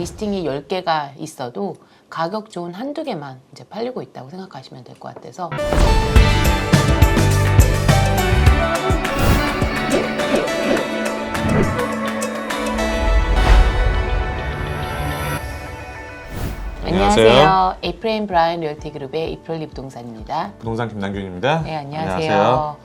리스팅이 10개가 있어도 가격 좋은 한두 개만 이제 팔리고 있다고 생각하시면 될 것 같아서 안녕하세요. 안녕하세요. 에프레임 브라이언 리얼티 그룹의 이프롤리 부동산입니다. 부동산 김남균입니다. 네, 안녕하세요.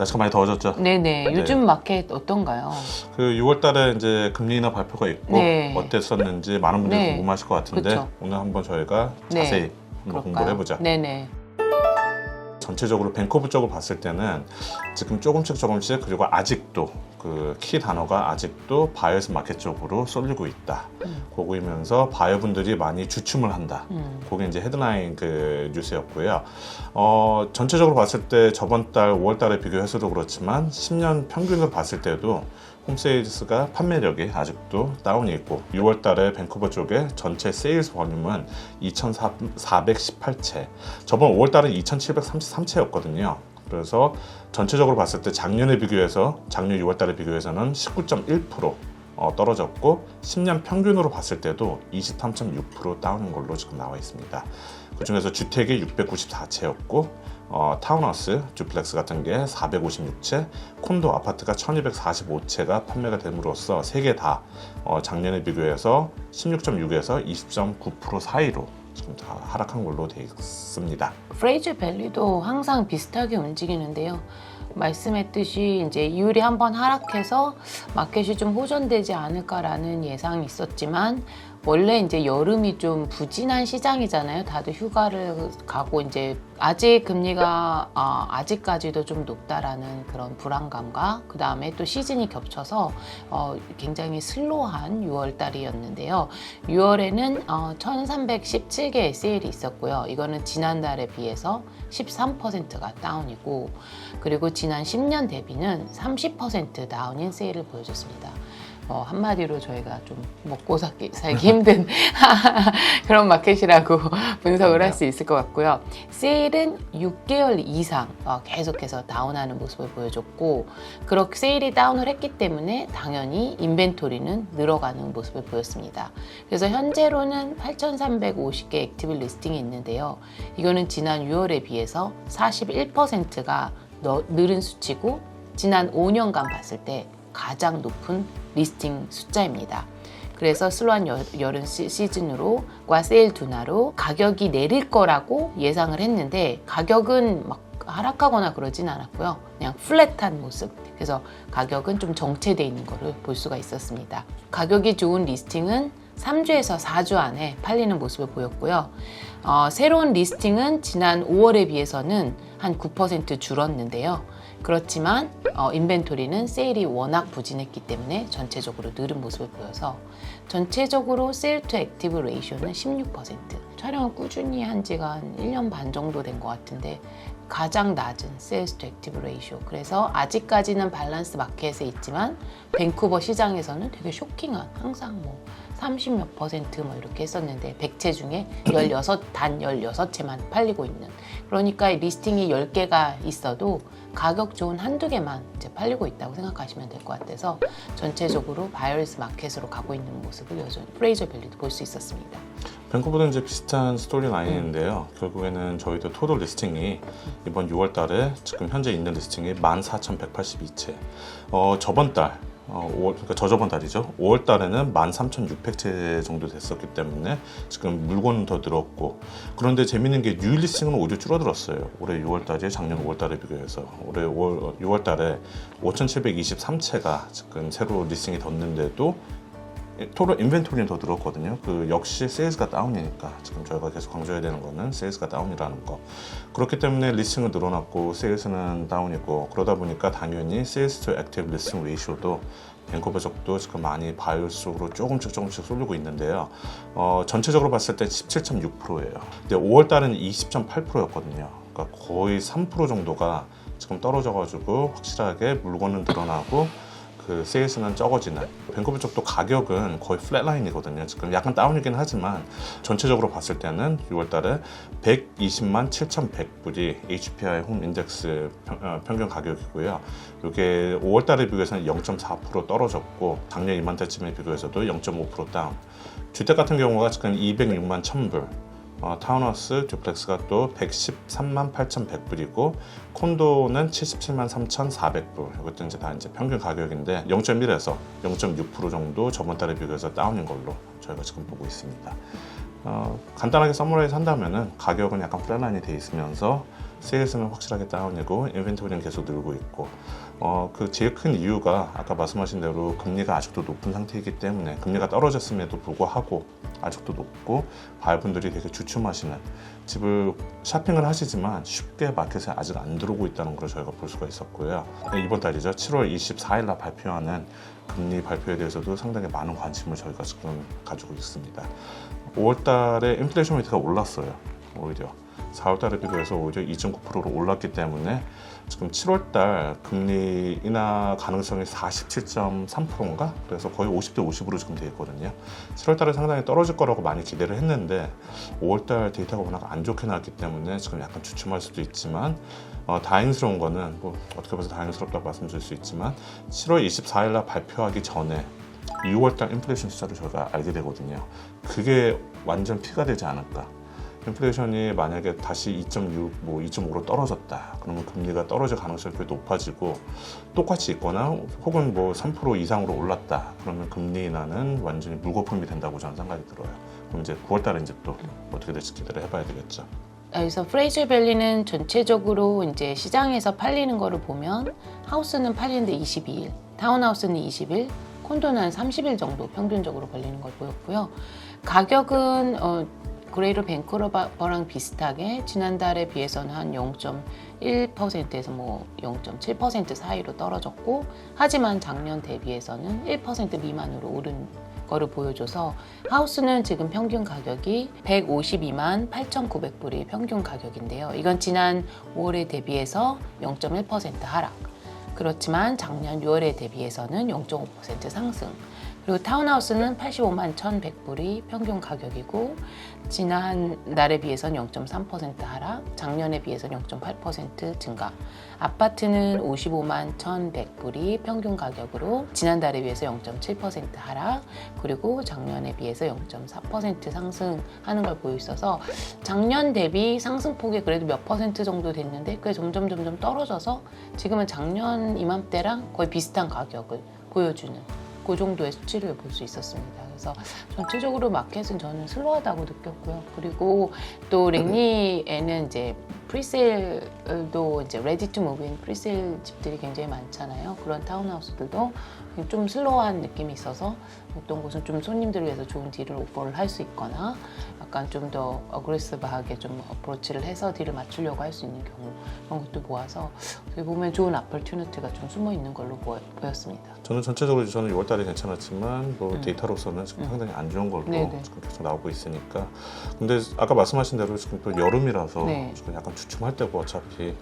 날씨가 많이 더워졌죠? 네네. 요즘 마켓 어떤가요? 그 6월달에 이제 금리 인하 발표가 있고 네. 어땠었는지 많은 분들이 네. 궁금하실 것 같은데 그쵸. 오늘 한번 저희가 네. 자세히 한번 그럴까요? 공부를 해보자. 네네. 전체적으로 벤코브 쪽을 봤을 때는 지금 조금씩 조금씩 그리고 아직도 그 키 단어가 아직도 바이어스 마켓 쪽으로 쏠리고 있다. 음. 그거이면서 바이어분들이 많이 주춤을 한다. 음. 그게 이제 헤드라인 그 뉴스였고요. 어, 전체적으로 봤을 때 저번 달 5월 달에 비교해서도 그렇지만 10년 평균으로 봤을 때도 홈세일즈가 판매력이 아직도 다운이 있고 6월 달에 밴쿠버 쪽에 전체 세일즈 볼륨은 2,418채. 저번 5월 달은 2,733채였거든요. 그래서 전체적으로 봤을 때 작년에 비교해서 작년 6월 달에 비교해서는 19.1% 어, 떨어졌고 10년 평균으로 봤을 때도 23.6% 다운인 걸로 지금 나와 있습니다. 그 중에서 주택이 694채였고 어, 타운하우스, 듀플렉스 같은 게 456채, 콘도 아파트가 1245채가 판매가 됨으로써 세개다 어, 작년에 비교해서 16.6에서 20.9% 사이로 지금 다 하락한 걸로 되어 있습니다. 프레이즈 밸리도 항상 비슷하게 움직이는데요. 말씀했듯이 이제 이율이 한번 하락해서 마켓이 좀 호전되지 않을까라는 예상이 있었지만 원래 이제 여름이 좀 부진한 시장이잖아요. 다들 휴가를 가고 이제 아직 금리가 아, 아직까지도 좀 높다라는 그런 불안감과 그 다음에 또 시즌이 겹쳐서 어, 굉장히 슬로한 6월 달이었는데요. 6월에는 어, 1,317개의 세일이 있었고요. 이거는 지난달에 비해서 13%가 다운이고 그리고 지난 10년 대비는 30% 다운인 세일을 보여줬습니다. 어, 한마디로 저희가 좀 먹고 살기, 살기 힘든 그런 마켓이라고 분석을 할 수 있을 것 같고요. 세일은 6개월 이상 어, 계속해서 다운하는 모습을 보여줬고 그렇게 세일이 다운을 했기 때문에 당연히 인벤토리는 늘어가는 모습을 보였습니다. 그래서 현재로는 8,350개 액티브 리스팅이 있는데요. 이거는 지난 6월에 비해서 41%가 늘은 수치고 지난 5년간 봤을 때 가장 높은 리스팅 숫자입니다. 그래서 슬로한 여, 여름 시, 시즌으로 과 세일 둔화로 가격이 내릴 거라고 예상을 했는데 가격은 막 하락하거나 그러진 않았고요. 그냥 플랫한 모습. 그래서 가격은 좀 정체돼 있는 거를 볼 수가 있었습니다. 가격이 좋은 리스팅은 3주에서 4주 안에 팔리는 모습을 보였고요. 어, 새로운 리스팅은 지난 5월에 비해서는 한 9% 줄었는데요. 그렇지만 어, 인벤토리는 세일이 워낙 부진했기 때문에 전체적으로 늘은 모습을 보여서 전체적으로 세일 투 액티브 레이쇼는 16% 촬영을 꾸준히 한 지가 한 1년 반 정도 된 것 같은데 가장 낮은 세일스 투 액티브 레이쇼 그래서 아직까지는 밸런스 마켓에 있지만 밴쿠버 시장에서는 되게 쇼킹한 항상 뭐 30 몇 퍼센트 뭐 이렇게 했었는데 100채 중에 16, 단 16채만 팔리고 있는 그러니까 리스팅이 10개가 있어도 가격 좋은 한두 개만 이제 팔리고 있다고 생각하시면 될 것 같아서 전체적으로 바이오리스 마켓으로 가고 있는 모습을 여전히 프레이저 밸리도 볼 수 있었습니다. 밴쿠버도 이제 비슷한 스토리 라인인데요. 결국에는 저희도 토돌 리스팅이 이번 6월 달에 지금 현재 있는 리스팅이 14,182채. 어, 저번 달, 어, 5월, 그러니까 저저번 달이죠. 5월 달에는 13,600채 정도 됐었기 때문에 지금 물건은 더 늘었고. 그런데 재밌는 게 뉴 리스팅은 오히려 줄어들었어요. 올해 6월 달에 작년 5월 달에 비교해서. 올해 5월, 6월 달에 5,723채가 지금 새로 리스팅이 뒀는데도 토tal 인벤토리는 더 늘었거든요. 그 역시 세일즈가 다운이니까 지금 저희가 계속 강조해야 되는 거는 세일즈가 다운이라는 거. 그렇기 때문에 리스팅은 늘어났고 세일즈는 다운이고 그러다 보니까 당연히 세일즈 투 액티브 리스팅 레이쇼도 밴쿠버 쪽도 지금 많이 바이오스 쪽으로 조금씩 조금씩 쏠리고 있는데요. 어, 전체적으로 봤을 때 17.6%예요. 근데 5월 달은 20.8%였거든요. 그러니까 거의 3% 정도가 지금 떨어져가지고 확실하게 물건은 늘어나고 그 세일스는 적어지는 밴쿠버 쪽도 가격은 거의 플랫라인이거든요. 지금 약간 다운이긴 하지만 전체적으로 봤을 때는 6월 달에 120만 7,100불이 HPI 홈 인덱스 평, 어, 평균 가격이고요. 이게 5월 달에 비교해서는 0.4% 떨어졌고 작년 이맘때쯤에 비교해서도 0.5% 다운. 주택 같은 경우가 지금 206만 1000불, 어, 타운하우스, 듀플렉스가 또 113만 8,100불이고 콘도는 77만 3,400불. 이것도 이제 다 이제 평균 가격인데 0.1에서 0.6% 정도 저번 달에 비교해서 다운인 걸로 저희가 지금 보고 있습니다. 어, 간단하게 서머라이즈 한다면은 가격은 약간 플랫라인이 돼 있으면서 세일스는 확실하게 다운이고 인벤토리는 계속 늘고 있고 어, 그 제일 큰 이유가 아까 말씀하신 대로 금리가 아직도 높은 상태이기 때문에 금리가 떨어졌음에도 불구하고 아직도 높고 바이분들이 되게 주춤하시는 집을 쇼핑을 하시지만 쉽게 마켓에 아직 안 들어오고 있다는 걸 저희가 볼 수가 있었고요. 이번 달이죠. 7월 24일 날 발표하는 금리 발표에 대해서도 상당히 많은 관심을 저희가 지금 가지고 있습니다. 5월 달에 인플레이션 레이트가 올랐어요. 오히려 4월 달에 비교해서 오히려 2.9%로 올랐기 때문에 지금 7월 달 금리 인하 가능성이 47.3%인가? 그래서 거의 50대 50으로 지금 돼 있거든요. 7월 달에 상당히 떨어질 거라고 많이 기대를 했는데 5월 달 데이터가 워낙 안 좋게 나왔기 때문에 지금 약간 주춤할 수도 있지만 어, 다행스러운 거는 뭐 어떻게 봐서 다행스럽다고 말씀드릴 수 있지만 7월 24일 날 발표하기 전에 6월 달 인플레이션 숫자를 저희가 알게 되거든요. 그게 완전 피가 되지 않을까. 인플레이션이 만약에 다시 2.6, 뭐 2.5로 떨어졌다. 그러면 금리가 떨어질 가능성이 꽤 높아지고 똑같이 있거나 혹은 뭐 3% 이상으로 올랐다. 그러면 금리 인하는 완전히 물거품이 된다고 저는 생각이 들어요. 그럼 이제 9월 달에 이제 또 어떻게 될지 기대를 해봐야 되겠죠. 그래서 프레이즈 밸리는 전체적으로 이제 시장에서 팔리는 거를 보면 하우스는 팔리는데 22일, 타운하우스는 20일, 콘도는 한 30일 정도 평균적으로 걸리는 걸 보였고요. 가격은 어, 그레이로 벤쿠버랑 비슷하게 지난달에 비해서는 한 0.1%에서 뭐 0.7% 사이로 떨어졌고 하지만 작년 대비해서는 1% 미만으로 오른 거를 보여줘서 하우스는 지금 평균 가격이 152만 8,900불이 평균 가격인데요. 이건 지난 5월에 대비해서 0.1% 하락. 그렇지만 작년 6월에 대비해서는 0.5% 상승. 그리고 타운하우스는 85만 1,100불이 평균 가격이고 지난 달에 비해서는 0.3% 하락, 작년에 비해서는 0.8% 증가. 아파트는 55만 1,100불이 평균 가격으로 지난달에 비해서 0.7% 하락, 그리고 작년에 비해서 0.4% 상승하는 걸 보여 있어서 작년 대비 상승폭이 그래도 몇 퍼센트 정도 됐는데 그게 점점 점점 떨어져서 지금은 작년 이맘때랑 거의 비슷한 가격을 보여주는 그 정도의 수치를 볼 수 있었습니다. 그래서 전체적으로 마켓은 저는 슬로하다고 느꼈고요. 그리고 또 랭리에는 이제 프리세일도 이제 레디 투 무브인 프리세일 집들이 굉장히 많잖아요. 그런 타운하우스들도 좀 슬로한 느낌이 있어서 어떤 곳은 좀 손님들을 위해서 좋은 딜을 오퍼를 할 수 있거나 약간 좀 더 어그레시브하게 좀 어프로치를 해서 딜을 맞추려고 할 수 있는 경우 그런 것도 모아서 어떻게 보면 좋은 아퍼튜니티가 좀 숨어 있는 걸로 보였습니다. 저는 전체적으로 저는 6월 달에 괜찮았지만 뭐 음. 데이터로서는 지금 음. 상당히 안 좋은 걸로 네네. 지금 계속 나오고 있으니까 근데 아까 말씀하신 대로 지금 또 여름이라서 네. 지금 약간 주춤할 때고 어차피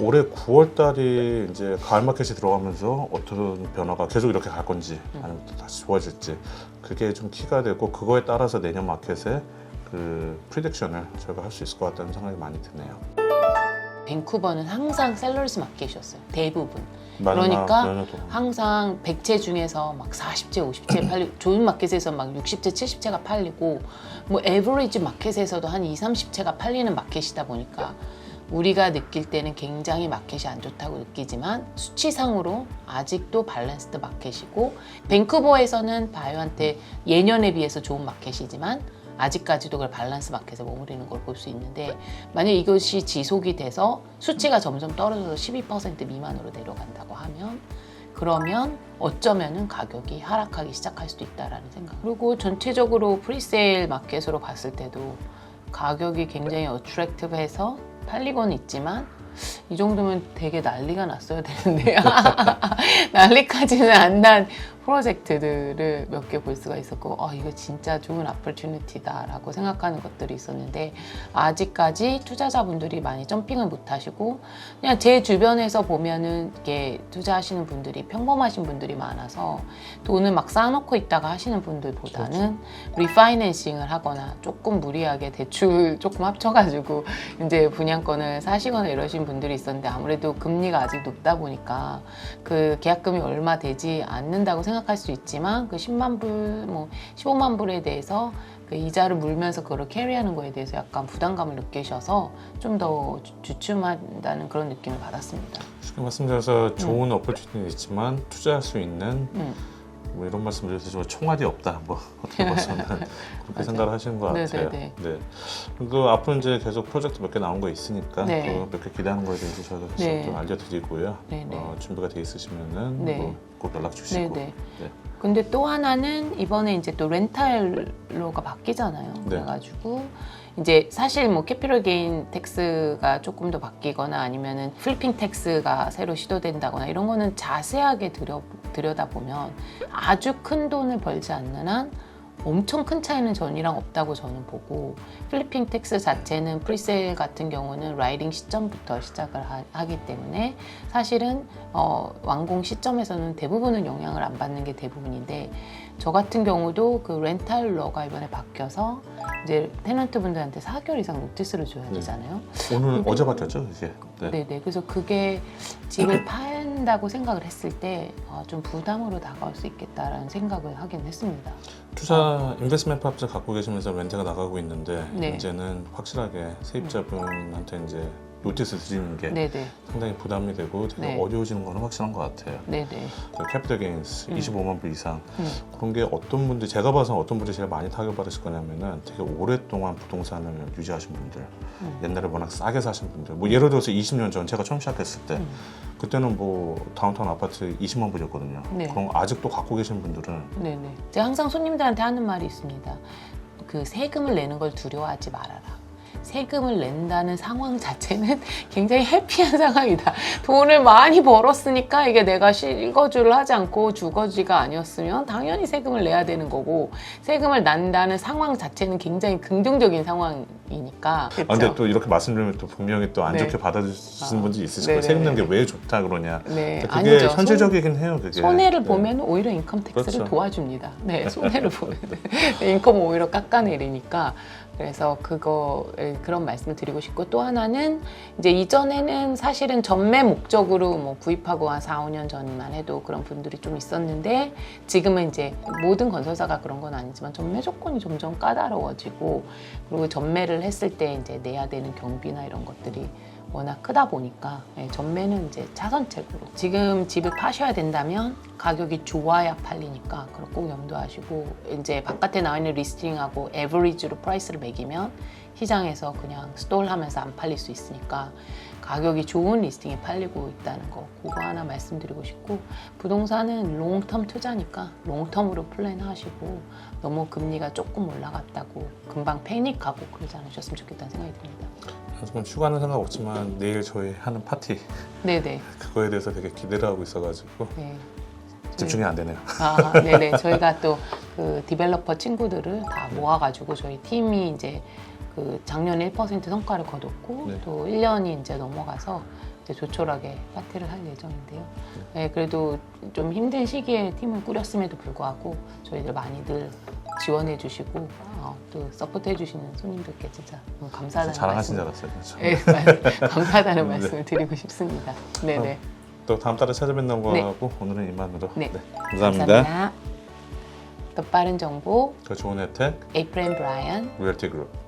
올해 9월 달이 이제 가을 마켓이 들어가면서 어떤 변화가 계속 이렇게 갈 건지 음. 아니면 또 다시 좋아질지 그게 좀 키가 되고 그거에 따라서 내년 마켓에 그 프리딕션을 저희가 할 수 있을 것 같다는 생각이 많이 드네요. 밴쿠버는 항상 셀러스 마켓이었어요. 대부분. 마지막 그러니까 동안. 항상 100채 중에서 막 40채, 50채 팔리고 좋은 마켓에서 막 60채, 70채가 팔리고 뭐 에버리지 마켓에서도 한 2, 30채가 팔리는 마켓이다 보니까 우리가 느낄 때는 굉장히 마켓이 안 좋다고 느끼지만 수치상으로 아직도 밸런스드 마켓이고 밴쿠버에서는 바이오한테 예년에 비해서 좋은 마켓이지만 아직까지도 그걸 밸런스 마켓에 머무르는 걸 볼 수 있는데 만약 이것이 지속이 돼서 수치가 점점 떨어져서 12% 미만으로 내려간다고 하면 그러면 어쩌면은 가격이 하락하기 시작할 수도 있다라는 생각. 그리고 전체적으로 프리세일 마켓으로 봤을 때도 가격이 굉장히 어트랙티브해서 팔리고는 있지만 이 정도면 되게 난리가 났어야 되는데 난리까지는 안 난 프로젝트들을 몇 개 볼 수가 있었고 아 이거 진짜 좋은 아퍼튜니티다 라고 생각하는 것들이 있었는데 아직까지 투자자분들이 많이 점핑을 못 하시고 그냥 제 주변에서 보면은 이게 투자하시는 분들이 평범하신 분들이 많아서 돈을 막 쌓아놓고 있다가 하시는 분들보다는 리파이낸싱을 하거나 조금 무리하게 대출 조금 합쳐가지고 이제 분양권을 사시거나 이러신 분들이 있었는데 아무래도 금리가 아직 높다 보니까 그 계약금이 얼마 되지 않는다고 생각 생각할 수 있지만 그 10만 불, 뭐 15만 불에 대해서 그 이자를 물면서 그걸 캐리하는 거에 대해서 약간 부담감을 느끼셔서 좀 더 주춤한다는 그런 느낌을 받았습니다. 쉽게 말씀드려서 좋은 어플튜니티는 있지만 투자할 수 있는 음. 뭐 이런 말씀 드렸지만 총알이 없다. 뭐 어떻게 봐서는 그렇게. 생각을 하시는 것 네, 같아요. 네, 네. 그 앞으로 이제 계속 프로젝트 몇 개 나온 거 있으니까 네. 몇개 기대하는 거에 대해서 저희가 계속 네. 좀 알려드리고요. 네, 네. 어, 준비가 돼 있으시면은 네. 뭐 꼭 연락 주시고. 네, 네. 네. 근데 또 하나는 이번에 이제 또 렌탈로가 바뀌잖아요. 네. 그래가지고 이제 사실 뭐 캐피럴 게인 텍스가 조금 더 바뀌거나 아니면은 플리핑 텍스가 새로 시도된다거나 이런 거는 자세하게 들여 들여다 보면 아주 큰 돈을 벌지 않는 한 엄청 큰 차이는 전이랑 없다고 저는 보고 플리핑 텍스 자체는 프리세일 같은 경우는 라이딩 시점부터 시작을 하, 기 때문에 사실은 어, 완공 시점에서는 대부분은 영향을 안 받는 게 대부분인데 저 같은 경우도 그 렌탈러가 이번에 바뀌어서 이제 테넌트 분들한테 4개월 이상 노티스를 줘야 네. 되잖아요. 오늘 근데- 어제 바뀌었죠, 이게. 네. 네네. 그래서 그게 집을 판다고 생각을 했을 때좀 부담으로 다가올 수 있겠다라는 생각을 하긴 했습니다. 투자 인베스트먼트 프로젝트 갖고 계시면서 렌트가 나가고 있는데 네. 이제는 확실하게 세입자분한테 이제 노티스 드리는 게 네네. 상당히 부담이 되고 되게 네. 어려워지는 거는 확실한 것 같아요. 네네. 그 캐피탈 게인스 음. 25만 불 이상 음. 그런 게 어떤 분들 제가 봐서 어떤 분들이 제일 많이 타격 받으실 거냐면은 되게 오랫동안 부동산을 유지하신 분들 음. 옛날에 워낙 싸게 사신 분들 뭐 예를 들어서 20년 전 제가 처음 시작했을 때 음. 그때는 뭐 다운타운 아파트 20만 불이었거든요. 네. 그럼 아직도 갖고 계신 분들은 네네. 제가 항상 손님들한테 하는 말이 있습니다. 그 세금을 내는 걸 두려워하지 말아라. 세금을 낸다는 상황 자체는 굉장히 해피한 상황이다. 돈을 많이 벌었으니까 이게 내가 실거주를 하지 않고 주거지가 아니었으면 당연히 세금을 내야 되는 거고 세금을 낸다는 상황 자체는 굉장히 긍정적인 상황이니까. 아, 근데 또 이렇게 말씀드리면 또 분명히 또 안 네. 좋게 받아주시는 아, 분들이 있으실 거예요. 네네네. 세금 내는 게왜 좋다 그러냐. 네, 그게 아니죠. 현실적이긴 해요. 그게. 손, 해를 네. 보면 오히려 인컴 텍스를 그렇죠. 도와줍니다. 네, 손해를 보면 인컴 오히려 깎아내리니까 그래서 그거 에, 그런 말씀을 드리고 싶고 또 하나는 이제 이전에는 사실은 전매 목적으로 뭐 구입하고 한 4, 5년 전만 해도 그런 분들이 좀 있었는데 지금은 이제 모든 건설사가 그런 건 아니지만 전매 조건이 점점 까다로워지고 그리고 전매를 했을 때 이제 내야 되는 경비나 이런 것들이 워낙 크다 보니까 예, 전매는 이제 차선책으로. 지금 집을 파셔야 된다면 가격이 좋아야 팔리니까 그걸 꼭 염두하시고 이제 바깥에 나와 있는 리스팅하고 에버리지로 프라이스를 매기면 시장에서 그냥 스톨하면서 안 팔릴 수 있으니까 가격이 좋은 리스팅이 팔리고 있다는 거 그거 하나 말씀드리고 싶고 부동산은 롱텀 투자니까 롱텀으로 플랜하시고 너무 금리가 조금 올라갔다고 금방 패닉하고 그러지 않으셨으면 좋겠다는 생각이 듭니다. 하지만 휴가는 상관 없지만 내일 저희 하는 파티 네네. 그거에 대해서 되게 기대를 하고 있어가지고 네. 집중이 안 되네요. 아, 네네. 저희가 또 그 디벨로퍼 친구들을 다 모아가지고 저희 팀이 이제 그 작년에 1% 성과를 거뒀고 네. 또 1년이 이제 넘어가서 이제 조촐하게 파티를 할 예정인데요. 네, 그래도 좀 힘든 시기에 팀을 꾸렸음에도 불구하고 저희들 많이들 지원해 주시고 어, 또 서포트 해 주시는 손님들께 진짜 너무 감사하다는 자랑하신 줄 말씀. 알았어요. 그렇죠? 네, 말- 감사하다는 네. 말씀을 드리고 싶습니다. 네네. 또 다음 달에 찾아뵙는 네. 거하고 오늘은 이만으로. 네. 감사합니다. 감사합니다. 더 빠른 정보 더 좋은 혜택 에이프렌 브라이언 리얼티 그룹.